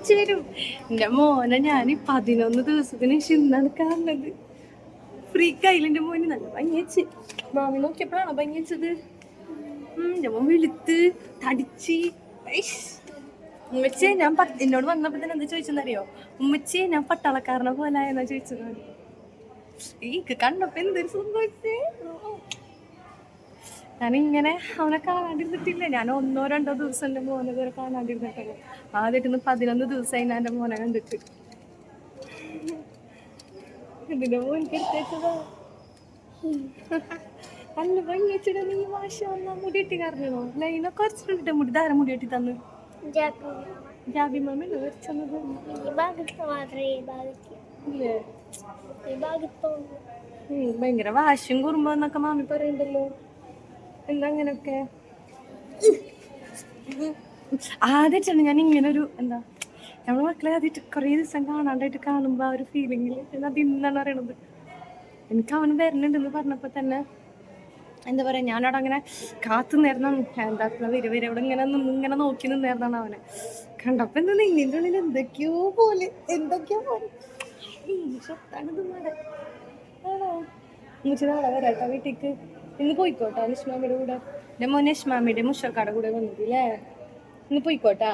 വെച്ച് വരും എന്റെ മോനെ ഞാൻ പതിനൊന്ന് ദിവസത്തിന് ശേഷം ഇന്നാണ് കാണുന്നത് ഫ്രീ കയ്യിലെന്റെ മോന് നല്ല ഭംഗി വെച്ച് മാമി നോക്കിയപ്പോഴാണോ ഭംഗി വെച്ചത് ഉം, എന്റെ മോൻ വെളുത്ത് തടിച്ച്. ഉമ്മച്ചേ ഞാൻ എന്നോട് വന്നപ്പോ തന്നെ എന്താ ചോദിച്ചെന്നറിയോ? ഉമ്മച്ചേ ഞാൻ പട്ടാളക്കാരനെ പോലെ എന്നാ ചോദിച്ചത് ഈ കണ്ടപ്പോ എന്തൊരു സന്തോഷേ. ഞാൻ ഇങ്ങനെ അവനെ കാണാണ്ടിരുന്നിട്ടില്ല. ഞാൻ ഒന്നോ രണ്ടോ ദിവസം എന്റെ മോനെ ഇതുവരെ കാണാണ്ടിരുന്നിട്ടുള്ളൂ ആദ്യമായിട്ട് ഇന്ന് പതിനൊന്ന് ദിവസമായി ഞാൻ എന്റെ മോനെ കണ്ടിട്ട്. ഇതിന്റെ നല്ല ഭംഗി വെച്ചിട്ട് നീ മാഷ വന്നാ മുടിയെട്ടി കറങ്ങണോ ലൈനൊക്കെ കുറച്ചിട്ടുണ്ട് മുടി ധാര മുടിയെട്ടി തന്നു? ജാബി വരച്ചത്? ഈ ഭാഗത്ത് മാത്രമേ ഈ ഭാഗത്ത്. ഇല്ലേ? ഈ ഭാഗത്തൊന്നും ഉം, ഭയങ്കര വാശിയും കുറുമ്പോ എന്നൊക്കെ മാമി പറയണ്ടല്ലോ. എന്താ അങ്ങനൊക്കെ ആദ്യമായിട്ടാണ് ഞാൻ ഇങ്ങനെ ഒരു എന്താ നമ്മളെ മക്കളെ ആദ്യമായിട്ട് കുറേ ദിവസം കാണാണ്ടായിട്ട് കാണുമ്പോൾ ആ ഒരു ഫീലിങ്ങിൽ അത് ഇന്നാണ് അറിയണത് എനിക്ക് അവൻ വരണുണ്ടെന്ന് പറഞ്ഞപ്പോൾ തന്നെ എന്താ പറയാ ഞാനവിടെ അങ്ങനെ കാത്തു നേർന്നാണ് എന്താ വരെ വരെ അവിടെ ഇങ്ങനെ നിന്ന് ഇങ്ങനെ നോക്കി നിന്നേർന്നാണ് അവനെ. കണ്ടപ്പോ എന്താ നിന്നിന്റെ ഉള്ളിൽ എന്തൊക്കെയോ പോലെ എന്തൊക്കെയോ പോലെ. സ്വത്താണിത് മാടെ ആണോ? ഉമ്മച്ചി നാളെ വരാട്ടോ വീട്ടിക്ക്. ഇന്ന് പോയിക്കോട്ടാ നിഷ്മാമിയുടെ കൂടെ? എന്റെ മോനേഷ് മാമിയുടെ മുഷക്കാടെ കൂടെ വന്നിട്ടില്ലേ? ഇന്ന് പോയിക്കോട്ടാ?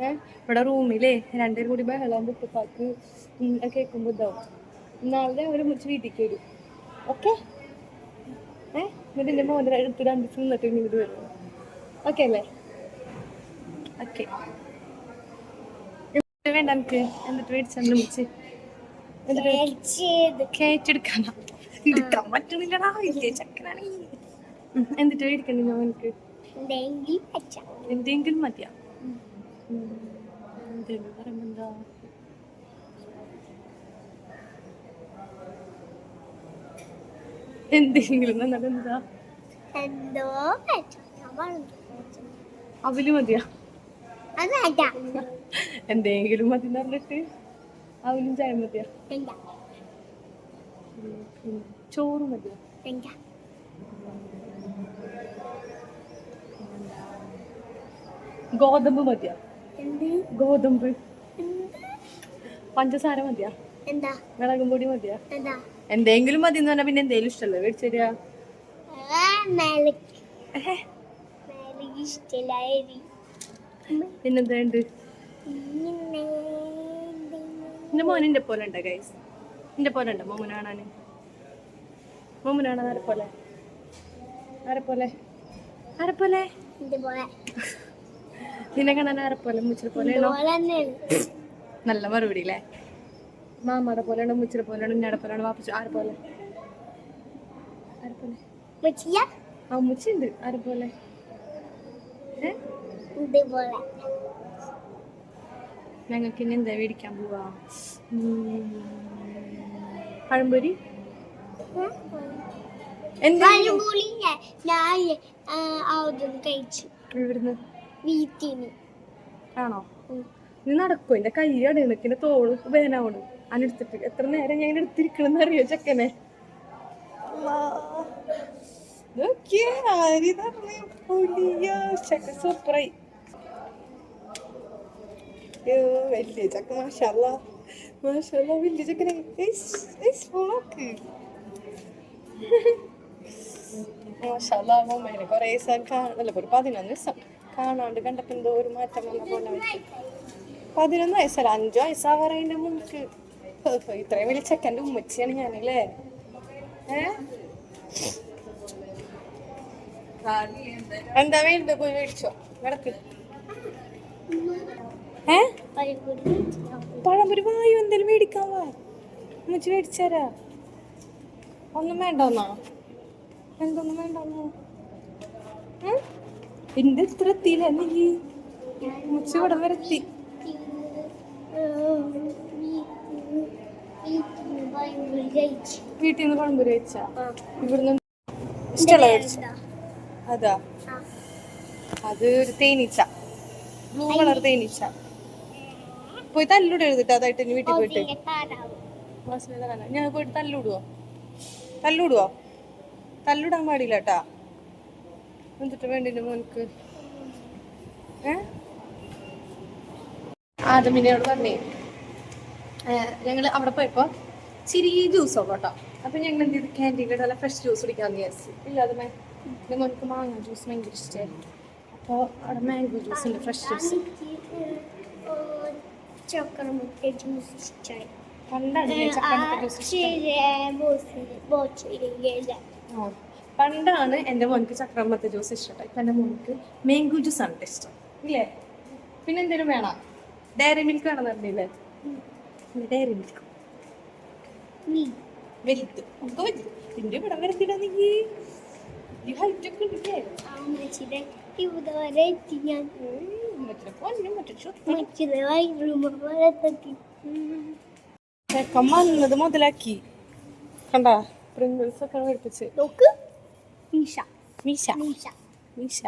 ഏ? ഇവിടെ റൂമിലേ രണ്ടുപേരും കൂടി ബഹളം പാക്ക് കേൾക്കുമ്പോൾ ഇതാവും നാളെ അവർ മുറിച്ച് വീട്ടിലേക്ക് വരും. ഓക്കെ? ഏഹ് എന്നിട്ട് എന്റെ മോന്റെ അടുത്ത് രണ്ട് ദിവസം നിന്നിട്ട് ഇങ്ങോട്ട് വരും. ഓക്കെ അല്ലേ? ഓക്കെ. വേണ്ട എനിക്ക്? എന്നിട്ട് മേടിച്ചാൽ മുച്ച്? എന്നിട്ട് ചെയ്ത് കേറ്റെടുക്കാനാ എടുക്കാൻ പറ്റണില്ലടാ വലിയ ചക്കനാണ് എന്നിട്ട് മേടിക്കണ്ട ഞാൻ എനിക്ക് എന്തെങ്കിലും മതിയാ. എന്തെങ്കിലും പറയുമ്പോ എന്താ? എന്തെങ്കിലും എന്താ എന്തോ അവൽ മതിയാ. എന്തെങ്കിലും മതി എന്ന് പറഞ്ഞിട്ട് അവലും ചായ മതിയാ. ചോറ് മതിയോ വേണ്ട ഗോതമ്പ് മതിയോ. ഗോതമ്പ്. പഞ്ചസാര മതിയാ. എന്താ? മുളകും പൊടി മതിയാ. എന്താ? എന്തെങ്കിലും മതി എന്ന് പറഞ്ഞാൽ പിന്നെ എന്തെങ്കിലും ഇഷ്ടമല്ലേ മേലക്ക്. ഇഷ്ടമില്ലായി പിന്നെന്താ ഉണ്ട്? എന്റെ എന്റെ പോലെ ഉണ്ടോ ഗൈസ് എന്റെ പോലെ ഉണ്ട്? മോമന കാണാന്? മോമന കാണാൻ ആരെപ്പോലെ പോലെ? ആരെ പോലെ? ആരെ പോലെ? ഇതുപോലെ നിന്നെ കാണാൻ ആരെ പോലെ? മുച്ചിനെ പോലെയാണോ നല്ല മറുപടി അല്ലേ മാമാടെ പോലെയാണോ മുച്ചിനെ പോലെയാണോ ഇന്നയുടെ പോലെയാണോ വാപ്പച്ച ആരെ പോലെ? ആ മുച്ചിണ്ട് ആരെ പോലെ? ഞങ്ങൾക്ക് ഇനി എന്താ മേടിക്കാൻ പോവാ? വീട്ടിന് ആണോ? നീ നടക്കോ എന്റെ കൈ അടയണക്കിന്റെ തോൾ വേനാവണ് അനെടുത്തിട്ട് എത്ര നേരം ഞാൻ എടുത്തിരിക്കണെന്ന് അറിയോ ചെക്കനെ? സൂപ്പറായി വലിയ ചക്ക മാഷല്ല മാഷല്ല വലിയ ചക്കനെ നോക്ക് മാഷല്ല മമ്മേനെ കൊറേ ദിവസം കാണല്ല ഒരു പതിനൊന്ന് ദിവസം കാണാണ്ട് കണ്ടപ്പോ എന്തോ ഒരു മാറ്റം വന്ന പോലെ പതിനൊന്ന് വയസ്സല്ല അഞ്ചു വയസ്സാവാറതിന്റെ മുൻക്ക് ഇത്രയും വലിയ ചെക്കന്റെ ഉമ്മച്ചിയാണ് ഞാനല്ലേ? എന്താ വേണ്ടത്? പോയി മേടിച്ചോ. കിടക്ക് ഏ? പഴംപൊരി വായു എന്തേലും മേടിക്കാൻ വാ. ഉമ്മച്ചി മേടിച്ചാരാ. ഒന്നും വേണ്ടോന്നാ? എന്തൊന്നും വേണ്ട എന്റെ ഇത്ര എത്തിയില്ല നീ. ഉമ്മച്ചി ഇവിടെ വരെ എത്തി വീട്ടിൽ നിന്ന് പഴംപൊരി കഴിച്ചാ. ഇവിടുന്ന് ഇഷ്ടമുള്ള കഴിച്ചാ? അതാ. അത് ഒരു തേനീച്ച. ബ്ലൂ കളർ തേനീച്ച. പോയി തല്ലൂടെ എഴുതിട്ട് അതായിട്ട് ഇനി വീട്ടിൽ പോയിട്ട്. കല. ഞാൻ പോയിട്ട് തല്ലൂടുവോ? തല്ലൂടുവോ? തല്ലൂടാൻ പാടില്ല കേട്ടാ. എന്നിട്ട് വേണ്ടിന്റെ മോനക്ക് ഏ? ആദമിനോട് പറഞ്ഞേ ഞങ്ങൾ അവിടെ പോയപ്പോൾ ചിരി ജ്യൂസ് കേട്ടോ. അപ്പം ഞങ്ങൾ എന്ത് ചെയ്തു? ക്യാന്റീനിൽ നല്ല ഫ്രഷ് ജ്യൂസ് കുടിക്കാമെന്ന് വിചാരിച്ചു. ഇല്ല അത് എന്റെ മോനക്ക് മാങ്ങ ജ്യൂസ് ഭയങ്കര ഇഷ്ടമായിരുന്നു അപ്പോൾ അവിടെ മാംഗോ ജ്യൂസ് ഉണ്ട് ഫ്രഷ് ജ്യൂസ് ചക്രമുട്ട ജ്യൂസ് ഇഷ്ടമായി പണ്ടാണ്. പണ്ടാണ് എന്റെ മോനിക്ക് ചക്രമത്തെ ജ്യൂസ് ഇഷ്ടം ഇപ്പം എന്റെ മോനക്ക് മാംഗോ ജ്യൂസ് ആണ് ഇഷ്ടം. ഇല്ലേ? പിന്നെ എന്തേലും വേണം? ഡയറി മിൽക്ക് വേണം പറഞ്ഞില്ലേ? ഡയറി മിൽക്ക് വലുത്. നമുക്ക് വലുത്. എന്റെ ഇവിടെ വരത്തില്ല നീ. ഈ ഹൈറ്റ് ഒക്കെ ഉണ്ടല്ലേ? ഇവിടെ എത്തി ഞാൻ വന്നത് മുതലാക്കി. കണ്ടാ? പ്രിങ്കിൾസ് ഒക്കെ മേടിപ്പിച്ച് നോക്ക്. മീശ. മീശ. മീശ. മീശ.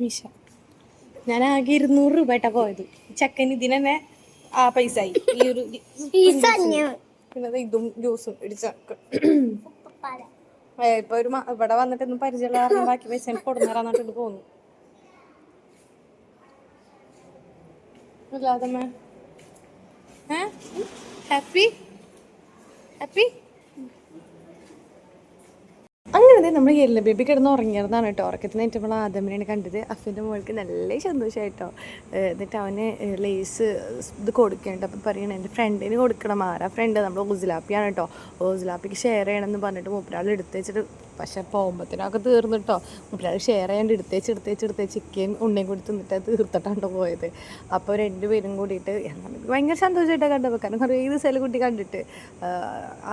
മീശ. ഞാൻ ആകെ ഇരുന്നൂറ് രൂപ ആയിട്ടാ പോയത്. ചെക്കൻ ഇതിനെ ആ പൈസ ആയി ഈ ഒരു ഇതും ജ്യൂസും ഇടിച്ച ഇപ്പൊ ഒരു ഇവിടെ വന്നിട്ട് ഒന്നും പരിചയമുള്ള കാരണം ബാക്കി പൈസ എനിക്ക് കൊടുന്നേരാന്നിട്ട് പോന്നു. അല്ലാതെ ഏ? ഹാപ്പി ഹാപ്പി അങ്ങനെ നമ്മൾ എല്ല ബേബി കിടന്ന് ഉറങ്ങിയതാണ് കേട്ടോ. ഉറക്കത്തിന് ഏറ്റവും നമ്മൾ ആദമിനെയാണ് കണ്ടത്. അഫിന്റെ മോൾക്ക് നല്ല സന്തോഷമായിട്ടോ എന്നിട്ട് അവന് ലേസ് ഇത് കൊടുക്കുന്നുണ്ട് അപ്പം പറയണേ എന്റെ ഫ്രണ്ടിന് കൊടുക്കണം. ആരാ ഫ്രണ്ട് നമ്മൾ ഓസിലാപ്പിയാണ് കേട്ടോ. ഓസിലാപ്പിക്ക് ഷെയർ ചെയ്യണമെന്ന് പറഞ്ഞിട്ട് മൂപ്പരാൾ എടുത്ത് വെച്ചിട്ട് പക്ഷെ പോകുമ്പോഴത്തേനൊക്കെ തീർന്നിട്ടോ മൂപ്പരാൾ ഷെയർ ചെയ്യാണ്ട് എടുത്തേച്ച് എടുത്തേച്ച് എടുത്തേച്ച് ചിക്കൻ ഉണ്ണയും കൂടി തിന്നിട്ട് തീർത്തിട്ടാണ് പോയത്. അപ്പോൾ രണ്ടുപേരും കൂടിയിട്ട് ഭയങ്കര സന്തോഷമായിട്ടാണ് കണ്ടപ്പോൾ കാരണം കുറേ ദിവസമായാലും കുട്ടി കണ്ടിട്ട്.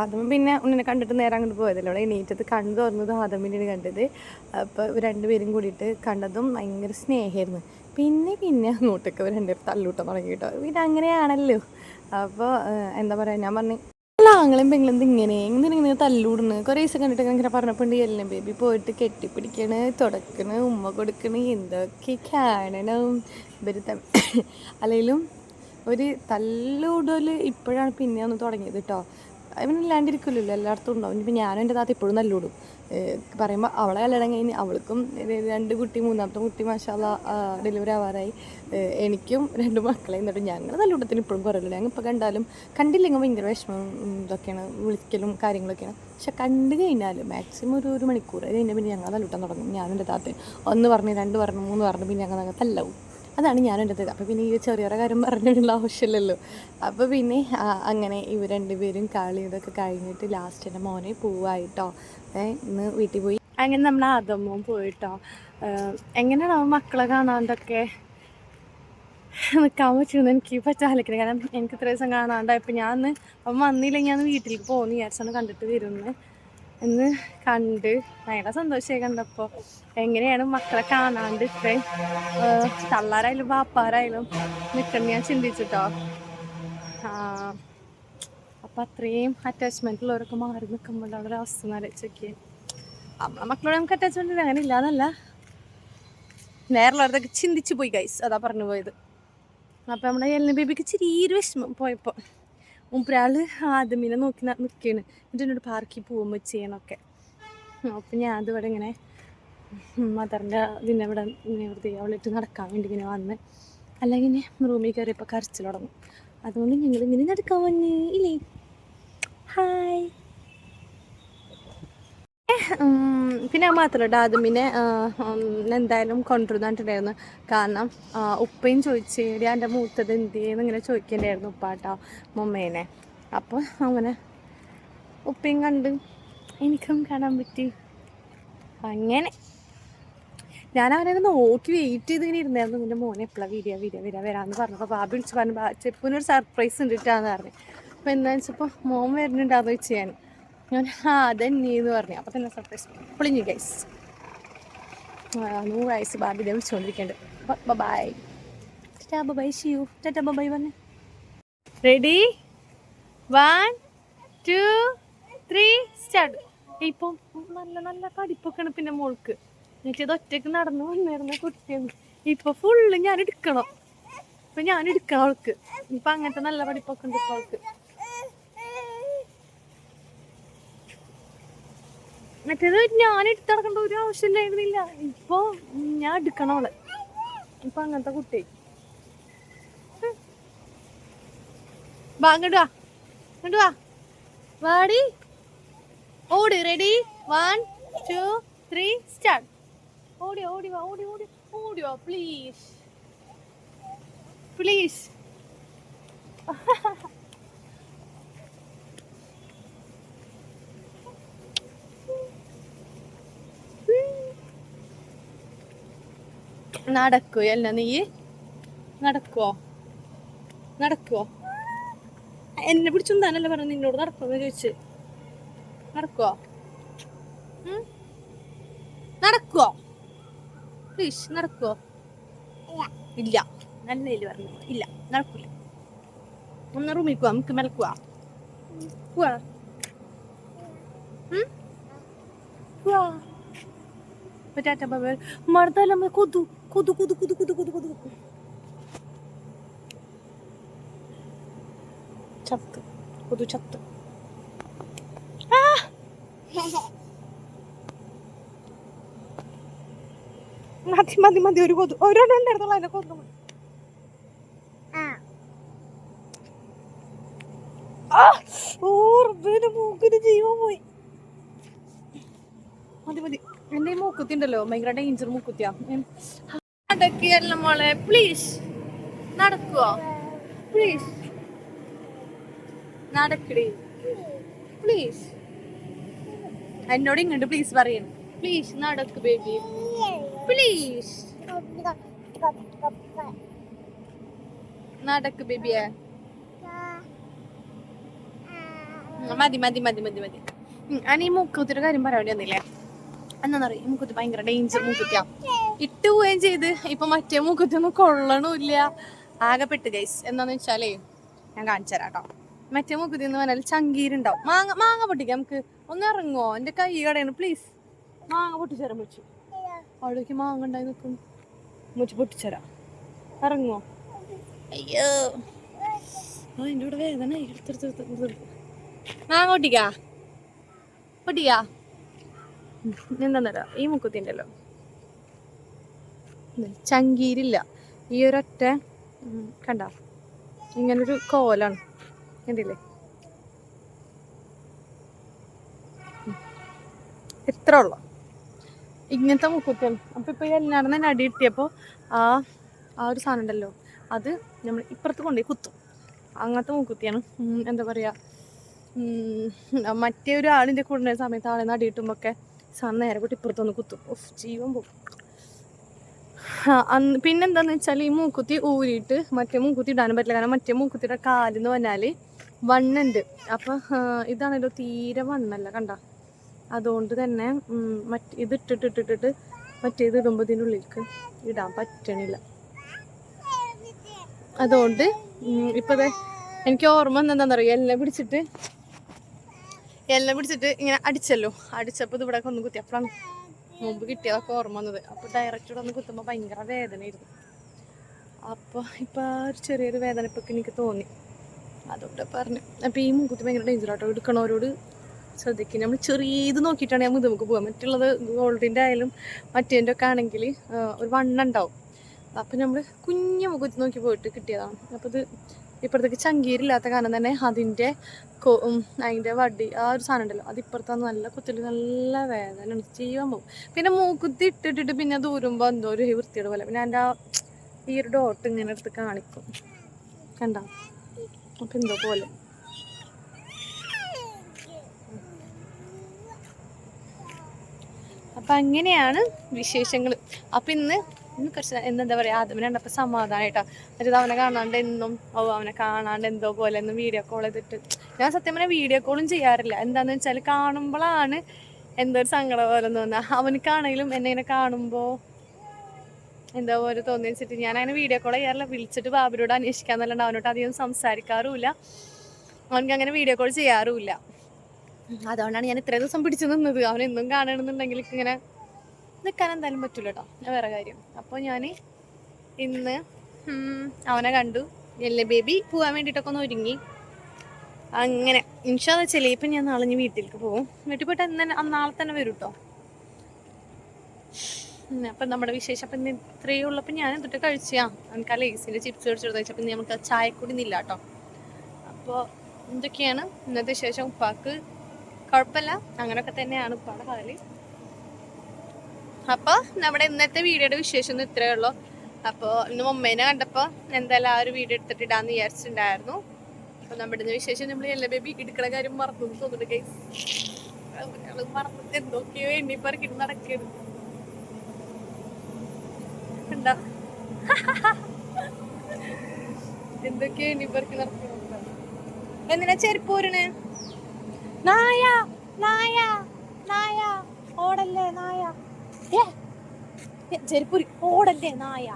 ആദ്യം പിന്നെ ഉണ്ണിനെ കണ്ടിട്ട് നേരെ അങ്ങോട്ട് പോയതല്ലോ. അവിടെ എണീറ്റത് കണ്ടു തുറന്നത് ആദമിനെയാണ് കണ്ടത്. അപ്പോൾ രണ്ടുപേരും കൂടിയിട്ട് കണ്ടതും ഭയങ്കര സ്നേഹമായിരുന്നു. പിന്നെ പിന്നെ അങ്ങോട്ടൊക്കെ രണ്ടുപേർ തല്ലൂട്ടം തുടങ്ങി കേട്ടോ പിന്നെ അങ്ങനെയാണല്ലോ. അപ്പോൾ എന്താ പറയുക ഞാൻ പറഞ്ഞു അല്ല ആങ്ങളും പെങ്ങളും ഇങ്ങനെ ഇങ്ങനെ ഇങ്ങനെ തല്ലൂടുന്നു കുറേ ദിവസം കണ്ടിട്ട് ഇങ്ങനെ പറഞ്ഞപ്പോൾ എല്ലാം ബേബി പോയിട്ട് കെട്ടിപ്പിടിക്കണ് തുടക്കണ് ഉമ്മ കൊടുക്കണ് എന്തൊക്കെ കാണണം. ഇവർ അല്ലെങ്കിലും ഒരു തല്ലൂടൽ ഇപ്പോഴാണ് പിന്നെ ഒന്ന് തുടങ്ങിയത് കേട്ടോ അവനില്ലാണ്ടിരിക്കില്ലല്ലോ എല്ലായിടത്തും ഉണ്ടാവും. ഇനിയിപ്പോൾ ഞാനും എന്റെ താത്ത ഇപ്പോഴും നല്ലൂടും പറയുമ്പോൾ അവളെ കല്യാണം കഴിഞ്ഞ് അവൾക്കും രണ്ട് കുട്ടി മൂന്നാമത്തെ കുട്ടി മാഷാല്ല ഡെലിവറി ആവാറായി. എനിക്കും രണ്ട് മക്കളെ എന്നിട്ട് ഞങ്ങൾ നല്ല കൂട്ടത്തിന് ഇപ്പോഴും കുറയില്ല ഞങ്ങൾ ഇപ്പോൾ കണ്ടാലും കണ്ടില്ലെങ്കിൽ ഭയങ്കര വിഷമം ഇതൊക്കെയാണ് വിളിക്കലും കാര്യങ്ങളൊക്കെയാണ്. പക്ഷെ കണ്ടു കഴിഞ്ഞാൽ മാക്സിമം ഒരു ഒരു മണിക്കൂർ കഴിഞ്ഞാൽ പിന്നെ ഞങ്ങൾ നല്ലൂട്ടം തുടങ്ങും. ഞാൻ എന്റെ താത്തയും. ഒന്ന് പറഞ്ഞ് രണ്ട് പറഞ്ഞ് മൂന്ന് പറഞ്ഞ് പിന്നെ ഞങ്ങൾ അങ്ങനത്തെ തല്ലാവും അതാണ് ഞാൻ എന്റെ അപ്പോൾ പിന്നെ ഈ ചെറിയ കാര്യം പറഞ്ഞിട്ടുള്ള ആവശ്യമില്ലല്ലോ. അപ്പോൾ പിന്നെ അങ്ങനെ ഇവർ രണ്ടുപേരും കളി ഇതൊക്കെ കഴിഞ്ഞിട്ട് ലാസ്റ്റ് എന്റെ മോനെ പോവായിട്ടോ. ഇന്ന് വീട്ടിൽ പോയി. അങ്ങനെ നമ്മൾ ആദമ്മവും പോയിട്ടോ. എങ്ങനെയാണ് മക്കളെ കാണാണ്ടൊക്കെ? നിൽക്കാൻ പറ്റുമെന്ന് എനിക്ക് പറ്റാലിക്കണം കാരണം എനിക്ക് ഇത്ര ദിവസം കാണാണ്ടായപ്പോൾ ഞാൻ അവൻ വന്നില്ലെങ്കിൽ ഞാൻ വീട്ടിലേക്ക് പോകുന്നു വിചാരിച്ചാണ് കണ്ടിട്ട് വരുമെന്ന് എന്ന് കണ്ട് ഭയങ്കര സന്തോഷമായി കണ്ടപ്പോൾ എങ്ങനെയാണ് മക്കളെ കാണാണ്ട് ഇത്രയും തള്ളാരായാലും വാപ്പാരായാലും നിൽക്കണം ഞാൻ ചിന്തിച്ചിട്ടോ? അപ്പം അത്രയും അറ്റാച്ച്മെന്റ് ഉള്ളവരൊക്കെ മാറി നിൽക്കുമ്പോൾ ഒരു അവസ്ഥ നരച്ചൊക്കെ നമ്മളെ മക്കളോട് നമുക്ക് അറ്റാച്ച്മെന്റ് അങ്ങനെ ഇല്ലാന്നല്ല. നേരെയുള്ളവരതൊക്കെ ചിന്തിച്ചു പോയി ഗൈസ് അതാ പറഞ്ഞു പോയത്. അപ്പം നമ്മുടെ എല്ലാം ബേബിക്ക് ചെറിയൊരു വിഷമം പോയപ്പോൾ. മുമ്പൊരാൾ ആദ്യമീനെ നോക്കി നിൽക്കുകയാണ് എന്നിട്ട് എന്നോട് പാർക്കിൽ പോകുമ്പോൾ ചെയ്യണമൊക്കെ അപ്പം ഞാൻ അതിവിടെ ഇങ്ങനെ മദറിന്റെ ഇതിന്റെ ഇവിടെ വെറുതെ അവളിട്ട് നടക്കാൻ വേണ്ടി ഇങ്ങനെ വന്ന് അല്ലെങ്കിൽ റൂമിൽ കയറിയപ്പോൾ കരച്ചിൽ തുടങ്ങും അതുകൊണ്ട് ഞങ്ങൾ ഇങ്ങനെ നടക്കാൻ വന്ന്. ഇല്ലേ? ഹായ് പിന്നെ മാത്രമല്ല ആദമിനെ എന്തായാലും കൊണ്ടുവന്നിട്ടുണ്ടായിരുന്നു കാരണം ഉപ്പയും ചോദിച്ച് "എടി, എന്റെ മൂത്തത് എന്തിയെന്ന് ഇങ്ങനെ ചോദിക്കണ്ടായിരുന്നു ഉപ്പാട്ടോ മുമ്മേനെ. അപ്പോൾ അങ്ങനെ ഉപ്പയും കണ്ട് എനിക്കും കാണാൻ പറ്റി. അങ്ങനെ ഞാൻ അവനെ നോക്കി വെയിറ്റ് ചെയ്ത് ഇങ്ങനെ ഇരുന്നായിരുന്നു. എന്റെ മോനെ എപ്പോഴാണ് വരിക വരിക വരിക വരാമെന്ന് പറഞ്ഞപ്പോൾ ബാബി വിളിച്ച് പറഞ്ഞു ബാ സർപ്രൈസ് സർപ്രൈസ് ഉണ്ടിട്ടാന്ന് പറഞ്ഞു. അപ്പോൾ എന്താ വെച്ചപ്പോൾ മോൻ വരുന്നുണ്ടാന്ന് വെച്ച് ഞാൻ ആ എന്ന് പറഞ്ഞു. അപ്പം തന്നെ സർപ്രൈസ് പൊളിഞ്ഞു ഗൈസ് നൂറ് വയസ്സ് ബാബി ഇതേ വിളിച്ചുകൊണ്ടിരിക്കുന്നുണ്ട് ബൈ ടാ bye see you tata bye വന്ന്. Ready one two three start ഇപ്പം നല്ല നല്ല പഠിപ്പൊക്കെയാണ് പിന്നെ മോൾക്ക്. ഇത് ഒറ്റയ്ക്ക് നടന്നു വന്നിരുന്ന കുട്ടിയാണ് ഇപ്പം ഫുള്ള് ഞാൻ എടുക്കണം ഇപ്പം ഞാൻ എടുക്കണം അവൾക്ക്. ഇപ്പം അങ്ങനത്തെ നല്ല പഠിപ്പൊക്കെ ഉണ്ട് ഇപ്പോൾ അവൾക്ക്. മറ്റേത് ഞാൻ എടുത്തടക്കേണ്ട ഒരു ആവശ്യമില്ലായിരുന്നില്ല. ഇപ്പൊ ഞാൻ എടുക്കണം അവളെ. ഇപ്പൊ അങ്ങനത്തെ കുട്ടി. വാ അങ്ങോട്ട് വാ. അങ്ങോട്ട് വാ. വാടി. ഓടി ready one two three start ഓടി ഓടി വാ ഓടി ഓടി ഓടി വാ പ്ലീസ് പ്ലീസ് നടക്കോ അല്ല നീ നടക്കുവോ? നടക്കുവോ? എന്നെ പിടിച്ചുണ്ടാനല്ലേ പറഞ്ഞു നിന്നോട് നടക്കുമെന്ന് ചോദിച്ച്. നടക്കുവോ? നടക്കുവോ? പ്ലീസ് നടക്കുവോ? ഇല്ല. നല്ല ഇല്ല പറഞ്ഞു. ഇല്ല നടക്കൂല. ഒന്ന് റൂമിൽ പോവാ നമുക്ക് മലക്കുക പോവാ? പോവാ. ടാറ്റ ബാബ മർദ്ദല്ല കൊതു. കൊതു kudu, kudu, kudu, kudu, kudu, ചത്ത്. കൊതു ചത്ത്. ആ! മതി മതി മതി ഒരു കൊതു. ഒരെണ്ണം ഉണ്ടായിരുന്നുള്ളൂ അതിനെ കൊന്നു ആ. ആ! ഓ റബ്ബേന്റെ മൂക്കിന് ജീവൻ പോയി. മതി മതി. എന്റെ ഈ മൂക്കുത്തി ഉണ്ടല്ലോ ഭയങ്കര ഡേഞ്ചർ മൂക്കുത്തിയാ നടക്കിയല്ല മോളെ പ്ലീസ് നടക്കുവോ? പ്ലീസ് നടക്കടി. പ്ലീസ് എന്നോട് ഇങ്ങോട്ട് പ്ലീസ് പറയണം പ്ലീസ് നടക്ക് ബേബി പ്ലീസ് നടക്ക് ബേബിയെ മതി മതി മതി മതി മതി. അനി മൂക്കുത്തിയുടെ കാര്യം പറയാൻ വേണ്ടി വന്നില്ലേ? എന്നാന്നറിയാം മൂക്കുത്തി ഭയങ്കര ഡേഞ്ചർ മൂക്കുത്തിയാ. ഇട്ട് പോവുകയും ചെയ്ത്. ഇപ്പൊ മറ്റേ മുഖത്തൊന്നും കൊള്ളണമില്ല ആകെപ്പെട്ട് പെട്ട് ഗൈസ് എന്താന്ന് വെച്ചാലേ ഞാൻ കാണിച്ചു തരാം കേട്ടോ മറ്റേ മുഖത്തിൽ എന്ന് പറഞ്ഞാൽ ചങ്കീരുണ്ടാവും. മാങ്ങ മാങ്ങ പൊട്ടിക്കാം നമുക്ക്. ഒന്ന് ഇറങ്ങുമോ എന്റെ കൈ കടയാണ് പ്ലീസ് മാങ്ങ പൊട്ടിച്ചേരാൻ മുച്ചു. അവിടേക്ക് മാങ്ങ ഉണ്ടായി നിൽക്കും. മുച്ചു പൊട്ടിച്ചേരാം ഇറങ്ങുമോ അയ്യോ. ആ എന്റെ കൂടെ വേദന മാങ്ങ പൊട്ടിക്കാ? പൊട്ടിക്കാ? എന്താന്നറിയോ ഈ മുക്കുത്തി ഉണ്ടല്ലോ ഇത് ചങ്കീരില്ല. ഈ ഒരൊറ്റ കണ്ട? ഇങ്ങനൊരു കോലാണ്. കണ്ടില്ലേ? എത്ര ഉള്ളു. ഇങ്ങനത്തെ മുക്കുത്തിയാണ്. അപ്പൊ ഇപ്പൊ ഈ എല്ലാവരും തന്നെ അടി കിട്ടിയപ്പോ ആ ആ ഒരു സാധനം ഉണ്ടല്ലോ. അത് നമ്മൾ ഇപ്പുറത്ത് കൊണ്ടുപോയി കുത്തും. അങ്ങനത്തെ മൂക്കുത്തിയാണ്. എന്താ പറയാ? ഉം, മറ്റേ ഒരു ആളിന്റെ കൂടെ സമയത്ത് സമയത്ത് ആളെ നടി കിട്ടുമ്പോഴൊക്കെ സാധനം നേരെ കൂട്ടി ഇപ്പുറത്തൊന്ന് കുത്തും. ഓഫ് ജീവൻ പോകും പിന്നെന്താന്ന് വെച്ചാൽ ഈ മൂക്കുത്തി ഊരിയിട്ട് മറ്റേ മൂക്കുത്തി ഇടാനും പറ്റില്ല. കാരണം മറ്റേ മൂക്കുത്തിയുടെ കാലെന്ന് പറഞ്ഞാൽ വണ്ണുണ്ട്. അപ്പം ഇതാണല്ലോ തീരെ വണ്ണല്ല കണ്ട? അതുകൊണ്ട് തന്നെ മറ്റ് ഇത് ഇട്ടിട്ടിട്ടിട്ടിട്ട് മറ്റേത് ഇടുമ്പോൾ ഇതിന്റെ ഉള്ളിലേക്ക് ഇടാൻ പറ്റണില്ല. അതുകൊണ്ട് ദേ എനിക്ക് ഓർമ്മ എന്താണെന്ന് അറിയാം എല്ലാം പിടിച്ചിട്ട് എല്ലാം പിടിച്ചിട്ട് ഇങ്ങനെ അടിച്ചല്ലോ. അടിച്ചപ്പോൾ ഇത് ഇവിടെ ഒന്ന് കുത്തി. അപ്പോഴാണ് മുമ്പ് കിട്ടിയതൊക്കെ ഓർമ്മ വന്നത്. അപ്പോൾ ഡയറക്റ്റ് ഇവിടെ ഒന്ന് കുത്തുമ്പോൾ ഭയങ്കര വേദനയായിരുന്നു. അപ്പോൾ ഇപ്പോൾ ഒരു ചെറിയൊരു വേദന ഇപ്പം എനിക്ക് തോന്നി. അതുകൊണ്ട് പറഞ്ഞു. അപ്പോൾ ഈ മുഖത്ത് ഭയങ്കര ഡേഞ്ചർ ആട്ടോ. എടുക്കണവരോട് ശ്രദ്ധിക്കും നമ്മൾ ചെറിയത് നോക്കിയിട്ടാണ് ഞാൻ നമുക്ക് പോകാം മറ്റുള്ളത് ഗോൾഡിന്റെ ആയാലും മറ്റേന്റെ ഒക്കെ ആണെങ്കിൽ ഒരു വണ്ണുണ്ടാവും അപ്പം നമ്മൾ കുഞ്ഞു മുഖത്ത് നോക്കി പോയിട്ട് കിട്ടിയതാണ്. അപ്പോൾ ഇത് ഇപ്പുറത്തേക്ക് ചങ്കീരില്ലാത്ത കാരണം തന്നെ അതിന്റെ അതിന്റെ വടി ആ ഒരു സാധനം ഉണ്ടല്ലോ അത് ഇപ്പുറത്ത് നല്ല കുത്തിൽ നല്ല വേദന ജീവൻ പോകും. പിന്നെ മൂക്കുത്തി ഇട്ടിട്ടിട്ട് പിന്നെ ദൂരുമ്പോൾ എന്തോ ഒരു വൃത്തിയുടെ പോലെ. പിന്നെ എന്റെ ആ ഈ ഒരു ഡോട്ട് ഇങ്ങനെ എടുത്ത് കാണിക്കും. കണ്ട? അപ്പം എന്തോ പോലെ. അപ്പം അങ്ങനെയാണ് വിശേഷങ്ങൾ അപ്പം ഇന്ന് കുറച്ച് എന്താ പറയുക ആദ്യം കണ്ടപ്പോൾ സമാധാനായിട്ടാ എന്നിട്ട് അവനെ കാണാണ്ട് എന്നും ഓ അവനെ കാണാണ്ട് എന്തോ പോലെ എന്നും വീഡിയോ കോൾ ചെയ്തിട്ട്. ഞാൻ സത്യം പറഞ്ഞാൽ വീഡിയോ കോളും ചെയ്യാറില്ല. എന്താന്ന് വെച്ചാൽ കാണുമ്പോഴാണ് എന്തോ ഒരു സങ്കടം പോലെ തോന്നുക അവനക്കാണെങ്കിലും എന്നെ ഇങ്ങനെ കാണുമ്പോൾ എന്താ പോലെ തോന്നി വെച്ചിട്ട് ഞാൻ അങ്ങനെ വീഡിയോ കോൾ ചെയ്യാറില്ല. വിളിച്ചിട്ട് ബാബിനോട് അന്വേഷിക്കാന്നല്ലാണ്ട് അവനോട് അധികം സംസാരിക്കാറുമില്ല. അവനക്ക് അങ്ങനെ വീഡിയോ കോൾ ചെയ്യാറുമില്ല. അതുകൊണ്ടാണ് ഞാൻ ഇത്രയും ദിവസം പിടിച്ചു നിന്നത്. അവൻ എന്നും കാണണമെന്നുണ്ടെങ്കിൽ ഇങ്ങനെ നിൽക്കാൻ എന്തായാലും പറ്റില്ല കേട്ടോ വേറെ കാര്യം. അപ്പോൾ ഞാൻ ഇന്ന് അവനെ കണ്ടു. എല്ലേ ബേബി പോകാൻ വേണ്ടിയിട്ടൊക്കെ ഒന്ന് ഒരുങ്ങി. അങ്ങനെ. ഇൻഷാ വെച്ചാൽ ഇപ്പം ഞാൻ നാളെ ഇനി വീട്ടിലേക്ക് പോകും വീട്ടിൽ പോയിട്ട് എന്നെ നാളെ തന്നെ വരും കേട്ടോ അപ്പം നമ്മുടെ വിശേഷം അപ്പം ഇന്ന് ഇത്രയേ ഉള്ളപ്പോൾ ഞാൻ എന്നിട്ട് കഴിച്ചാ? എനിക്ക് ആ ലേസിന്റെ ചിപ്സ് കഴിച്ചെടുത്ത് പിന്നെ നമുക്ക് ചായ നില്ല കേട്ടോ അപ്പോൾ എന്തൊക്കെയാണ്? ഇന്നത്തെ ശേഷം ഉപ്പാക്ക് കുഴപ്പമില്ല. അങ്ങനെയൊക്കെ തന്നെയാണ് ഉപ്പാടെ കാൽ. അപ്പോൾ നമ്മുടെ ഇന്നത്തെ വീഡിയോയുടെ വിശേഷം ഒന്നും ഇത്രയേ ഉള്ളൂ. അപ്പോൾ ഇന്ന് മമ്മേനെ കണ്ടപ്പോൾ എന്തായാലും ആ ഒരു വീഡിയോ എടുത്തിട്ട് ഇടാന്ന് വിചാരിച്ചിട്ടുണ്ടായിരുന്നു. അപ്പോൾ നമ്മുടെ ഇന്ന് വിശേഷം നമ്മൾ എല്ലാ ബേബി എടുക്കണ കാര്യം മറന്നു തോന്നുന്നു ഗൈസ് മറന്നിട്ട് മറന്നു. എന്തൊക്കെയോ എണ്ണി പറക്കിട്ട് നടക്കരുത് കണ്ടോ എന്തൊക്കെയോ എണ്ണി പറക്കി നടക്കുന്നു എന്തിനാ ചെരുപ്പ് ഊരണേ? നായ നായ നായ. ഓടല്ലേ നായ? ചെരുപ്പൂരി. ഓടല്ലേ നായ?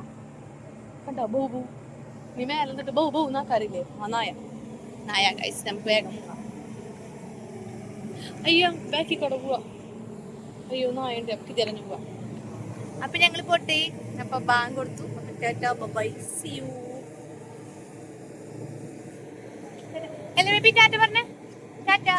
കണ്ടോ? ബൗ ബൗ. നീ മേലെ നിന്നിട്ട് ബൗ ബൗ നാക്കാറില്ലേ ആ നായ. നായ ഗൈസ് നമുക്ക് വേഗം അയ്യോ ബാക്കി കൂടെ പോവാ. അയ്യോ നായണ്ട് നമുക്ക് തിരഞ്ഞു പോവാ. അപ്പൊ ഞങ്ങൾ പോട്ടെ. അപ്പൊ ബാങ്ക് കൊടുത്തു. അപ്പൊ ടാറ്റാ ബൈ സി യു എല്ലാ ബേബി ടാറ്റ പറഞ്ഞേ. ടാറ്റാ.